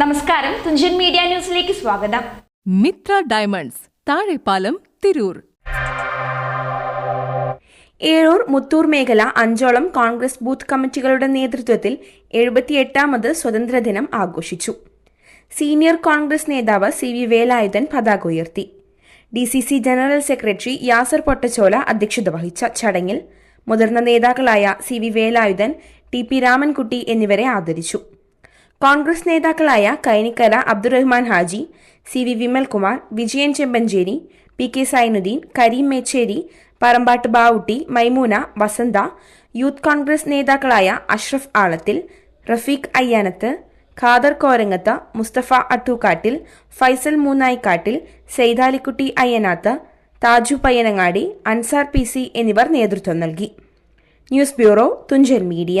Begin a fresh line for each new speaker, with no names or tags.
നമസ്കാരം. തുഞ്ചൻ മീഡിയ ന്യൂസിലേക്ക് സ്വാഗതം.
മിത്ര ഡയമണ്ട്സ് താഴെപ്പാലം തിരൂർ.
ഏഴൂർ മുത്തൂർ മേഖല അഞ്ചോളം കോൺഗ്രസ് ബൂത്ത് കമ്മിറ്റികളുടെ നേതൃത്വത്തിൽ എഴുപത്തിയെട്ടാമത് സ്വതന്ത്രദിനം ആഘോഷിച്ചു. സീനിയർ കോൺഗ്രസ് നേതാവ് സി വി വേലായുധൻ പതാക ഉയർത്തി. D C C general secretary Yasar Pottachola അധ്യക്ഷത വഹിച്ച ചടങ്ങിൽ മുതിർന്ന നേതാക്കളായ C V Velayudhan T P Ramankutty എന്നിവരെ ആദരിച്ചു. കോൺഗ്രസ് നേതാക്കളായ Kainikkara Abdurahman Haji C V Vimalkumar Vijayan Chempancheri P K Sainuddin Karim Mecheri Parambat Bavutti Maimuna Vasantha youth Congress നേതാക്കളായ Ashraf Alathil Rafeeq Ayyanath Khader Korangath Musthafa അട്ടൂക്കാട്ടിൽ Faisal മൂന്നായിക്കാട്ടിൽ Saithalikutty Ayyanath Thaju Payyanangadi Ansar P C എന്നിവർ നേതൃത്വം നൽകി. News bureau Thunchan media.